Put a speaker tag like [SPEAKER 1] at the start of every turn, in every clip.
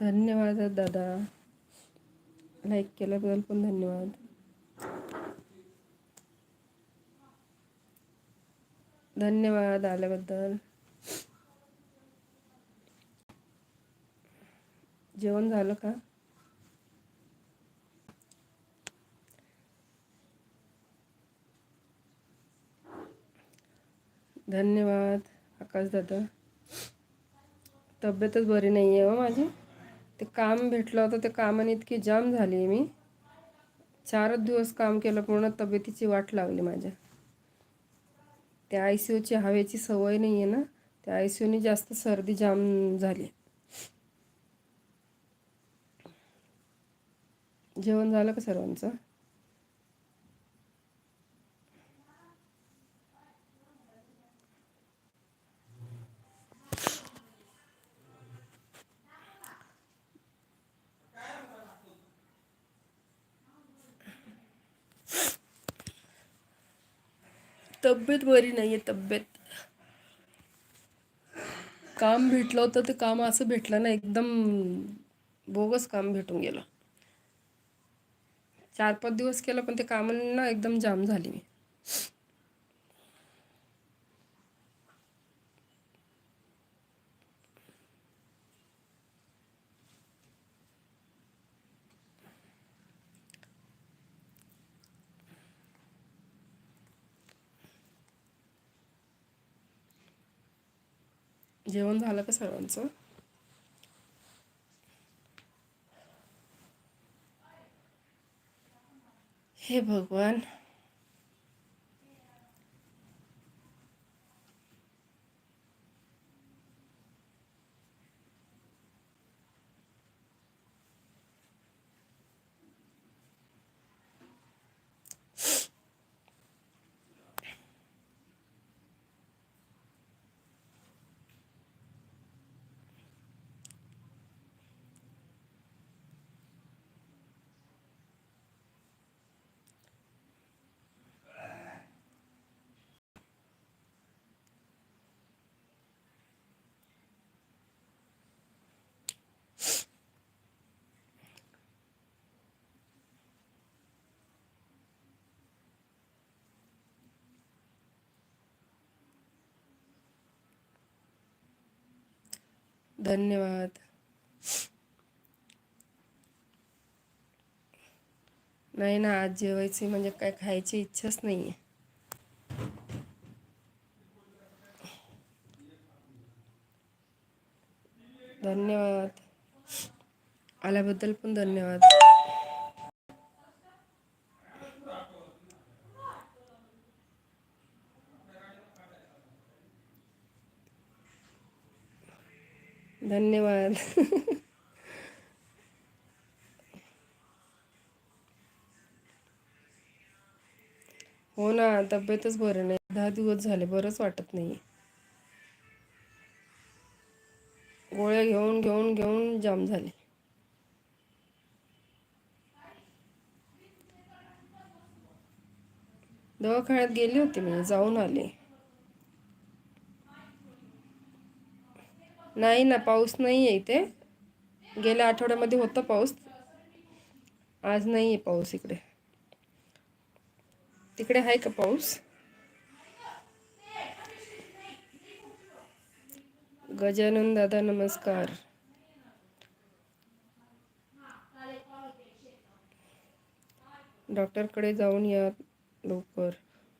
[SPEAKER 1] धन्यवाद दादा. लाईक केल्याबद्दल पण धन्यवाद. धन्यवाद आल्याबद्दल. जेवण झालं का? धन्यवाद आकाश दादा. तब्येतच बरी नाही आहे हो माझी? ते काम भेटलं होतं ते कामाने इतकी जाम झाली आहे मी. चारच दिवस काम केलं पूर्ण तब्येतीची वाट लागली माझ्या. त्या आय सी यूची हवेची सवय नाही आहे ना त्या आय सी यूने जास्त सर्दी जाम झाली. जेवण झालं का सर्वांचं? तब्येत बरी नाही आहे तब्येत. काम भेटलं होतं ते काम असं भेटलं ना एकदम बोगस काम भेटून गेलं. चार पाच दिवस केलं पण ते कामांना ना एकदम जाम झाली मी. जेवण झालं का सर्वांचं? हे भगवान. धन्यवाद. नाही ना आज जेवायची म्हणजे काय खायची इच्छाच नाही आहे धन्यवाद. आल्याबद्दल पण धन्यवाद. धन्यवाद. हो ना तब्येतच बरं नाही. दहा दिवस झाले बरंच वाटत नाही. गोळ्या घेऊन घेऊन घेऊन जाम झाले. दवाखान्यात गेली होती मी जाऊन आले. नाही ना पाऊस नाही आहे इथे. गेल्या आठवड्यामध्ये होता पाऊस. आज नाही आहे पाऊस इकडे. तिकडे आहे का पाऊस? गजानन दादा नमस्कार. डॉक्टरकडे जाऊन या लवकर.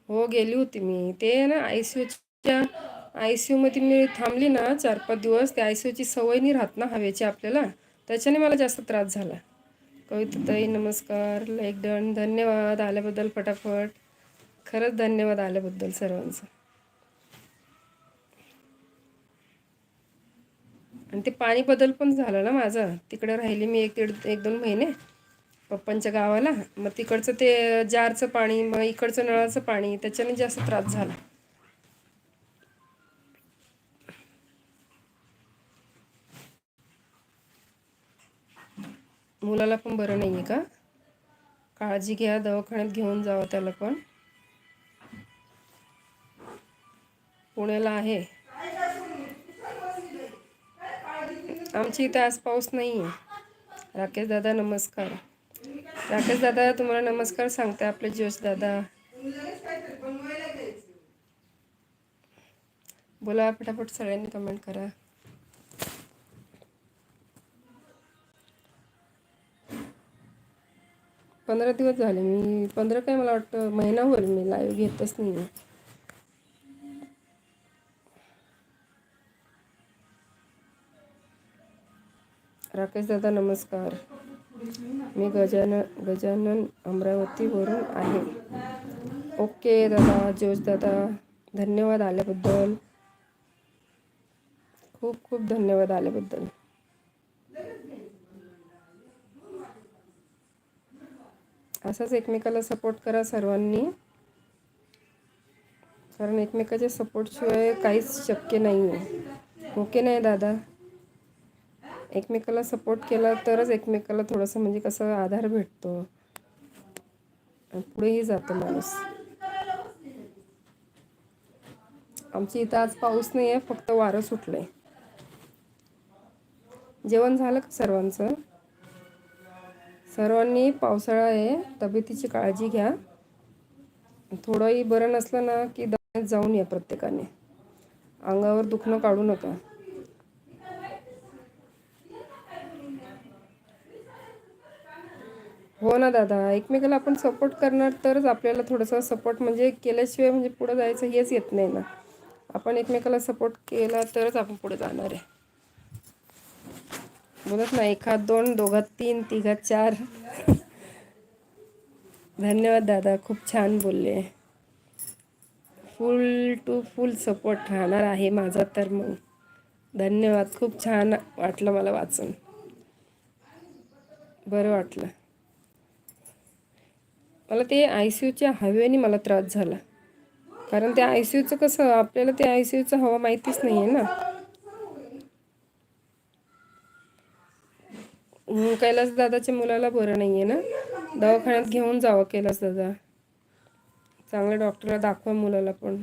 [SPEAKER 1] हो गेली होती मी. ते ना आय सी यूच्या आय सी यूमध्ये मी थांबली ना चार पाच दिवस त्या आय सी यूची सवय नाही राहत ना हवेची आपल्याला. त्याच्याने मला जास्त त्रास झाला. कविताताई नमस्कार. लाईक डन धन्यवाद आल्याबद्दल फटाफट खरंच धन्यवाद आल्याबद्दल सर्वांचं. आणि ते पाणी बदल पण झालं ना माझं. तिकडे राहिली मी एक दीड एक दोन महिने पप्पांच्या गावाला. मग तिकडचं ते जारचं पाणी मग इकडचं नळाचं पाणी त्याच्याने जास्त त्रास झाला. मुलाला पण बरं नाही आहे का? काळजी घ्या दवाखान्यात घेऊन जावं त्याला पण. पुण्याला आहे. आमची इथे आज पाऊस नाही आहे राकेश दादा नमस्कार. राकेश दादा तुम्हाला नमस्कार सांगते आपले जोश दादा. बोला फटाफट सगळ्यांनी कमेंट करा. पंधरा दिवस झाले. मी पंधरा काय मला वाटतं महिना होईल मी लाईव्ह घेतच नाही राकेश दादा नमस्कार. मी गजानन गजानन अमरावतीवरून आहे. ओके दादा जोश दादा धन्यवाद आल्याबद्दल. खूप खूप धन्यवाद आल्याबद्दल. असंच एकमेकाला सपोर्ट करा सर्वांनी. कारण एकमेकाच्या सपोर्टशिवाय काहीच शक्य नाही आहे ओके नाही दादा? एकमेकाला सपोर्ट केला तरच एकमेकाला थोडंसं म्हणजे कसं आधार भेटतो. पुढेही जातो माणूस. आमची इथं आज पाऊस नाही आहे फक्त वारं सुटलं आहे जेवण झालं का सर्वांचं? सर्वांनी पावसाळा आहे तब्येतीची काळजी घ्या. थोडंही बरं नसलं ना की दवाखान्यात जाऊन या प्रत्येकाने. अंगावर दुखणं काढू नका. हो ना दादा एकमेकाला आपण सपोर्ट करणार तरच आपल्याला थोडंसं सपोर्ट म्हणजे केल्याशिवाय म्हणजे पुढं जायचं हेच येत नाही ना. आपण एकमेकाला सपोर्ट केला तरच आपण पुढे जाणार आहे. बोलत ना एखाद दोन दोघात तीन तिघात चार. धन्यवाद दादा खूप छान बोलले. फुल टू फुल सपोर्ट राहणार आहे माझा तर मग. धन्यवाद खूप छान वाटलं मला वाचून. बरं वाटलं. मला ते आय सी यूच्या हवेने मला त्रास झाला. कारण त्या आय सी यूचं कसं आपल्याला ते आय सी यूचं हवा माहितीच नाही आहे ना. कैलास दादाच्या मुलाला बरं नाही आहे ना? दवाखान्यात घेऊन जावं कैलास दादा. चांगल्या डॉक्टरला दाखवा मुलाला पण.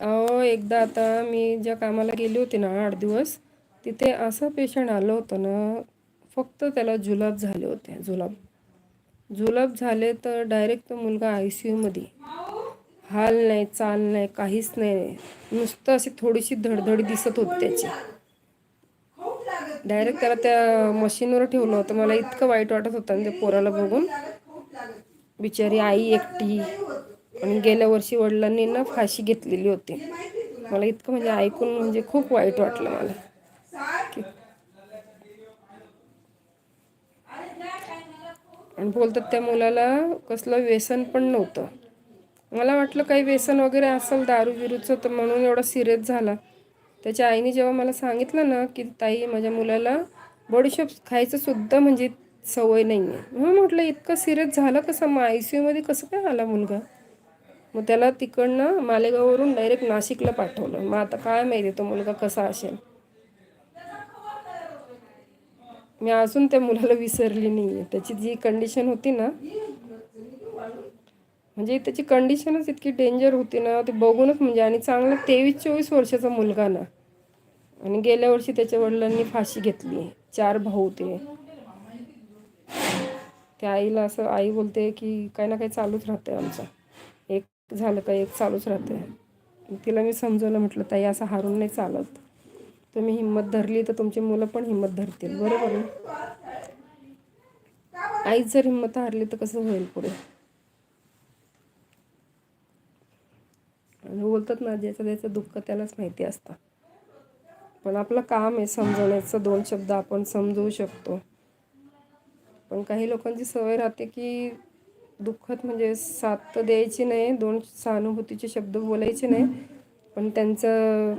[SPEAKER 1] अहो एकदा आता मी ज्या कामाला गेली होती ना आठ दिवस तिथे असं पेशंट आलं होतं ना फक्त त्याला जुलाब झाले होते जुलाब. जुलाब झाले तर डायरेक्ट तो मुलगा आय सी यूमध्ये हाल नाही चाल नाही काहीच नाही नुसतं अशी थोडीशी धडधड दिसत होती त्याची. डायरेक्ट त्याला त्या मशीनवर ठेवलं होतं. मला इतकं वाईट वाटत होतं आणि त्या पोराला बघून. बिचारी आई एकटी. आणि गेल्या वर्षी वडिलांनी ना फाशी घेतलेली होती. मला इतकं म्हणजे ऐकून म्हणजे खूप वाईट वाटलं मला. की आणि बोलतात त्या मुलाला कसलं व्यसन पण नव्हतं. मला वाटलं काही व्यसन वगैरे असेल दारू बिरूचं तर म्हणून एवढा सिरियस झाला. त्याच्या आईने जेव्हा मला सांगितलं ना की ताई माझ्या मुलाला बॉडीशॉप खायचं सुद्धा म्हणजे सवय नाही आहे मग म्हटलं इतकं सिरियस झालं कसं? मग आय सी यूमध्ये कसं काय आला मुलगा? मग त्याला तिकडनं मालेगाववरून डायरेक्ट नाशिकला पाठवलं. मग आता काय माहिती तो मुलगा कसा असेल? मी अजून त्या मुलाला विसरली नाही आहे त्याची जी कंडिशन होती ना म्हणजे त्याची कंडिशनच इतकी डेंजर होती ना ते बघूनच म्हणजे आणि चांगला तेवीस चोवीस वर्षाचा मुलगा ना. आणि गेल्या वर्षी त्याच्या वडिलांनी फाशी घेतली. चार भाऊ ते त्या आईला असं आई बोलते की काही ना काही चालूच राहते आमचं. एक झालं का एक चालूच राहते तिला मी समजवलं म्हटलं ताई असं हारून नाही चालत. तुम्ही हिंमत धरली तर तुमची मुलं पण हिंमत धरतील. बरोबर ना? आईच जर हिंमत हारली तर कसं होईल पुढे? म्हणजे बोलतात ना ज्याचं त्याचं दुःख त्यालाच माहिती असतं. पण आपलं काम आहे समजवण्याचं दोन शब्द आपण समजवू शकतो. पण काही लोकांची सवय राहते की दुःखत म्हणजे साथ तर द्यायची नाही दोन सहानुभूतीचे शब्द बोलायचे नाही पण त्यांचं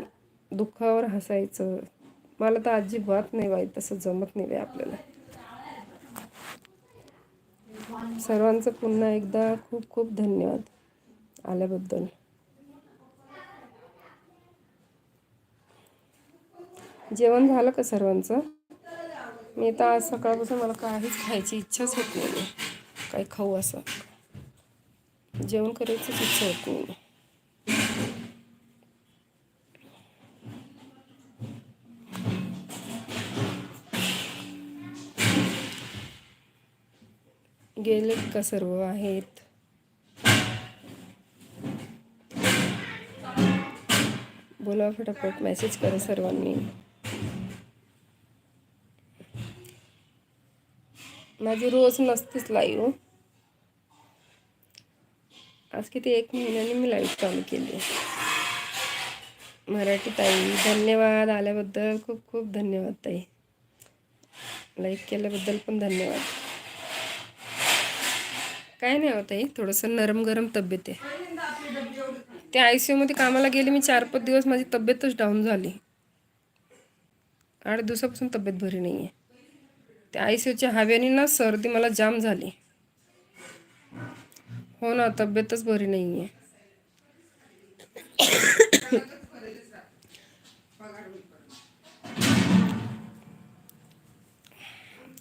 [SPEAKER 1] दुःखावर हसायचं. मला तर अजिबात नाही वाईट तसं जमत नाही बाई आपल्याला. सर्वांचं पुन्हा एकदा खूप खूप धन्यवाद आल्याबद्दल. जेवण झालं का सर्वांचं? मी आता आज सकाळपासून मला काहीच खायची इच्छाच होत नाही. काही खाऊ असं. जेवण करायचीच इच्छा होत नाही. गेले का सर्व? आहेत. बोला फटाफट. मेसेज करा सर्वांनी. माझी रोज नसतीच लाईव्ह हो. आज किती एक महिन्याने मी लाईव्ह चालू केली. मराठी ताई धन्यवाद आल्याबद्दल खूप खूप धन्यवाद ताई. लाईक केल्याबद्दल पण धन्यवाद. काय नाही होत ताई थोडंसं नरम गरम तब्येत आहे. त्या आय सी यूमध्ये कामाला गेले मी चार पाच दिवस माझी तब्येतच डाऊन झाली. आठ दिवसापासून तब्येत भरी नाही आहे त्या आय सी यूच्या हव्याने ना सर्दी मला जाम झाली. हो ना तब्येतच बरी नाही आहे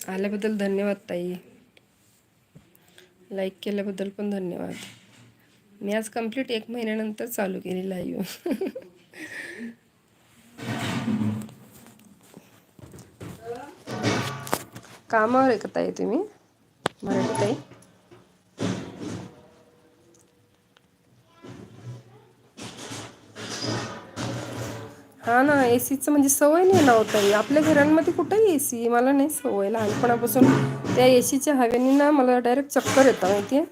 [SPEAKER 1] आल्याबद्दल धन्यवाद ताई. लाईक केल्याबद्दल पण धन्यवाद. मी आज कंप्लीट एक महिन्यानंतर चालू केली लाईव्ह कामावर आहे तुम्ही? मराठी ताई? हा ना ए सीचं म्हणजे सवय नाही ना होत आपल्या घरांमध्ये कुठंही ए सी मला नाही सवय. लहानपणापासून त्या ए सीच्या हवेने ना मला डायरेक्ट चक्कर येतं माहिती आहे?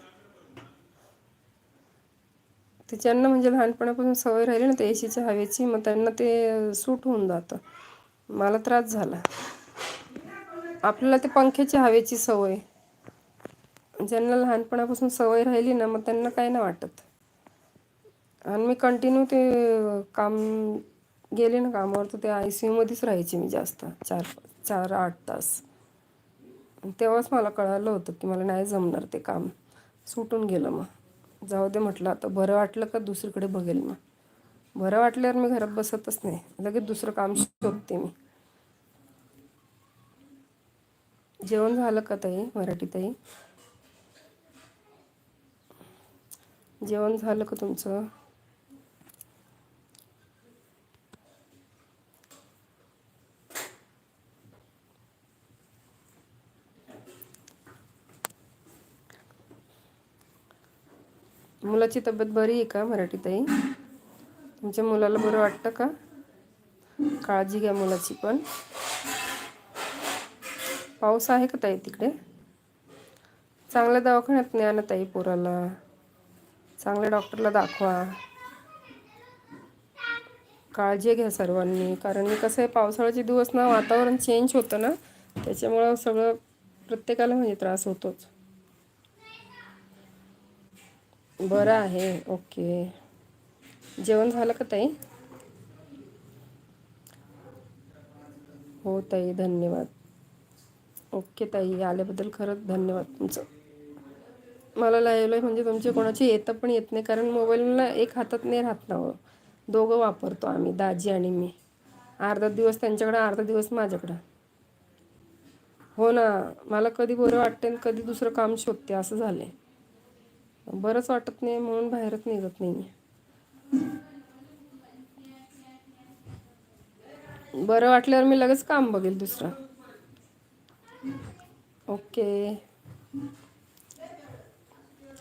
[SPEAKER 1] ते ज्यांना म्हणजे लहानपणापासून सवय राहिली ना त्या ए सीच्या हवेची मग त्यांना ते सूट होऊन जातं. मला त्रास झाला. आपल्याला ते पंख्याची हवेची सवय. ज्यांना लहानपणापासून सवय राहिली ना मग त्यांना काही नाही वाटत. आणि मी कंटिन्यू ते काम गेले ना कामावर तर ते आय सी यूमध्येच राहायचे मी जास्त. चार चार आठ तास. तेव्हाच मला कळालं होतं की मला नाही जमणार ते काम. सुटून गेलं मग. जाऊ दे म्हटलं आता बरं वाटलं का दुसरीकडे बघेल मग. बरं वाटल्यावर मी घरात बसतच नाही. लगेच दुसरं काम शोधते मी. जेवण झालं का ताई? मराठी ताई? जेवण झालं का तुमचं? मुलाची तब्येत बरी आहे का मराठी ताई? तुमच्या मुलाला बरं वाटतं का? काळजी घ्या मुलाची पण. पाऊस आहे का ताई तिकडे? चांगल्या दवाखान्यात न्या ना ताई पोराला. चांगल्या डॉक्टरला दाखवा. काळजी घ्या सर्वांनी. कारण कसं आहे पावसाळ्याचे दिवस ना वातावरण चेंज होतं ना त्याच्यामुळं सगळं प्रत्येकाला म्हणजे त्रास होतोच. बरं आहे. ओके. जेवण झालं का ताई? हो ताई धन्यवाद. ओके ताई आल्याबद्दल खरंच धन्यवाद तुमचं. मला लाईव्हला म्हणजे तुमचे कोणाचे येतं पण येत नाही कारण मोबाईलला एक हातात नाही राहत ना हो. दोघं वापरतो आम्ही दाजी आणि मी. अर्धा दिवस त्यांच्याकडं अर्धा दिवस माझ्याकडं. हो ना मला कधी बरं वाटते आणि कधी दुसरं काम शोधते असं झालं आहे बरंच वाटत नाही म्हणून बाहेरच निघत नाही बरं वाटल्यावर मी लगेच काम बघेल दुसरं. ओके.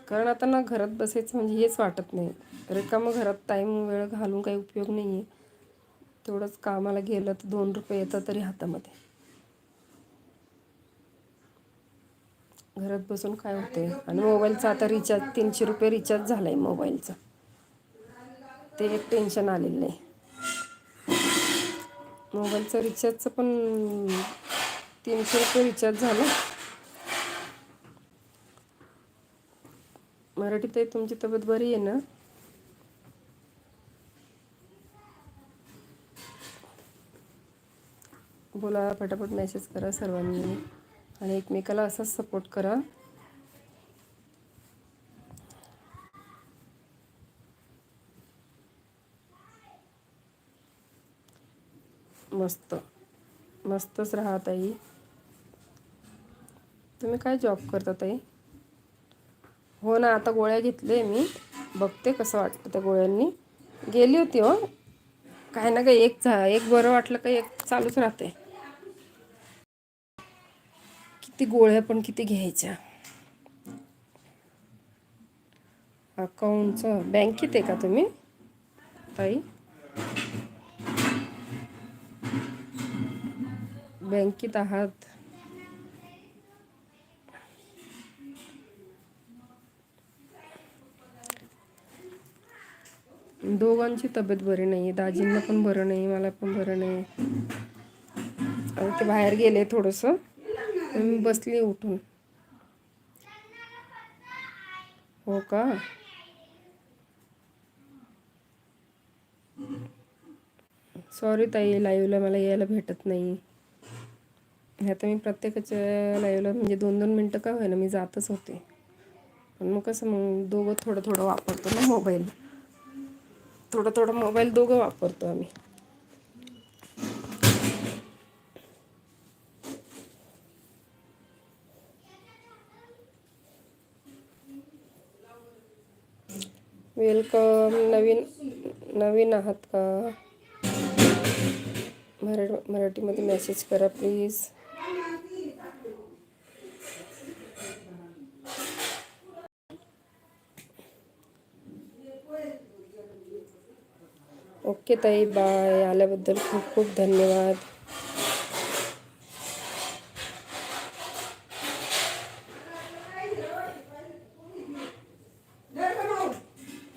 [SPEAKER 1] कारण आता ना घरात बसायचं म्हणजे हेच वाटत नाही. रिकामं घरात टाईम वेळ घालून काही उपयोग नाही आहे तेवढंच कामाला गेलं तर दोन रुपये येतात तरी हातामध्ये. घरात बसून काय होते आणि मोबाईलचा आता रिचार्ज तीनशे रुपये रिचार्ज झाला आहे मोबाईलचा. ते एक टेन्शन आलेलं नाही. मोबाईलचं रिचार्जचं पण तीनशे रुपये रिचार्ज झाला. मराठीत आहे तुमची तब्येत बरी आहे ना? बोला फटाफट मेसेज करा सर्वांनी आणि एकमेकाला असाच सपोर्ट करा. मस्त. मस्तच राहा ताई. तुम्ही काय जॉब करता ताई? हो ना आता गोळ्या घेतले मी. बघते कसं वाटतं त्या गोळ्यांनी. गेली होती हो. काय ना काही एक झा एक बरं वाटलं का एक चालूच राहते किती गोळ्या पण किती घ्यायच्या. अकाउंटचं बँकेत आहे का तुम्ही? ताई? बँकेत आहात. दोघांची तब्येत बरी नाही आहे दाजींना पण बरं नाही मला पण बरं नाही आता ते बाहेर गेले थोडंसं. मी बसली उठून. हो का? सॉरी ताई लाईव्हला मला यायला भेटत नाही. आता मी प्रत्येकाच्या लाईव्हला म्हणजे दोन दोन मिनटं का होईना मी जातच होते. पण मग कसं मग दोघं थोडं थोडं वापरतो ना मोबाईल थोडा थोडा मोबाईल दोघं वापरतो आम्ही. वेलकम नवीन नवीन आहात का? मराठ मराठीमध्ये मेसेज करा प्लीज ताई बाय, आल्याबद्दल खूप खूप धन्यवाद।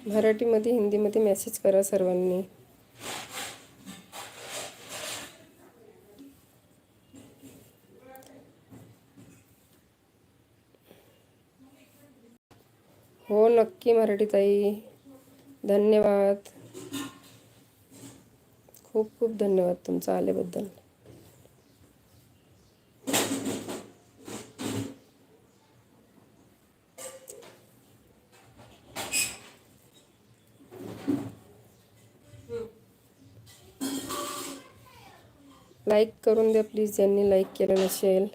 [SPEAKER 1] मराठीमध्ये, हिंदीमध्ये मेसेज करा सर्वांनी. हो, नक्की मराठी ताई धन्यवाद. खूप खूप धन्यवाद तुमचं आल्याबद्दल. लाईक करून द्या प्लीज ज्यांनी लाईक केलं नसेल.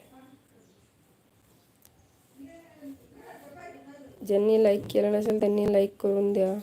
[SPEAKER 1] ज्यांनी लाईक केलं नसेल त्यांनी लाईक करून द्या.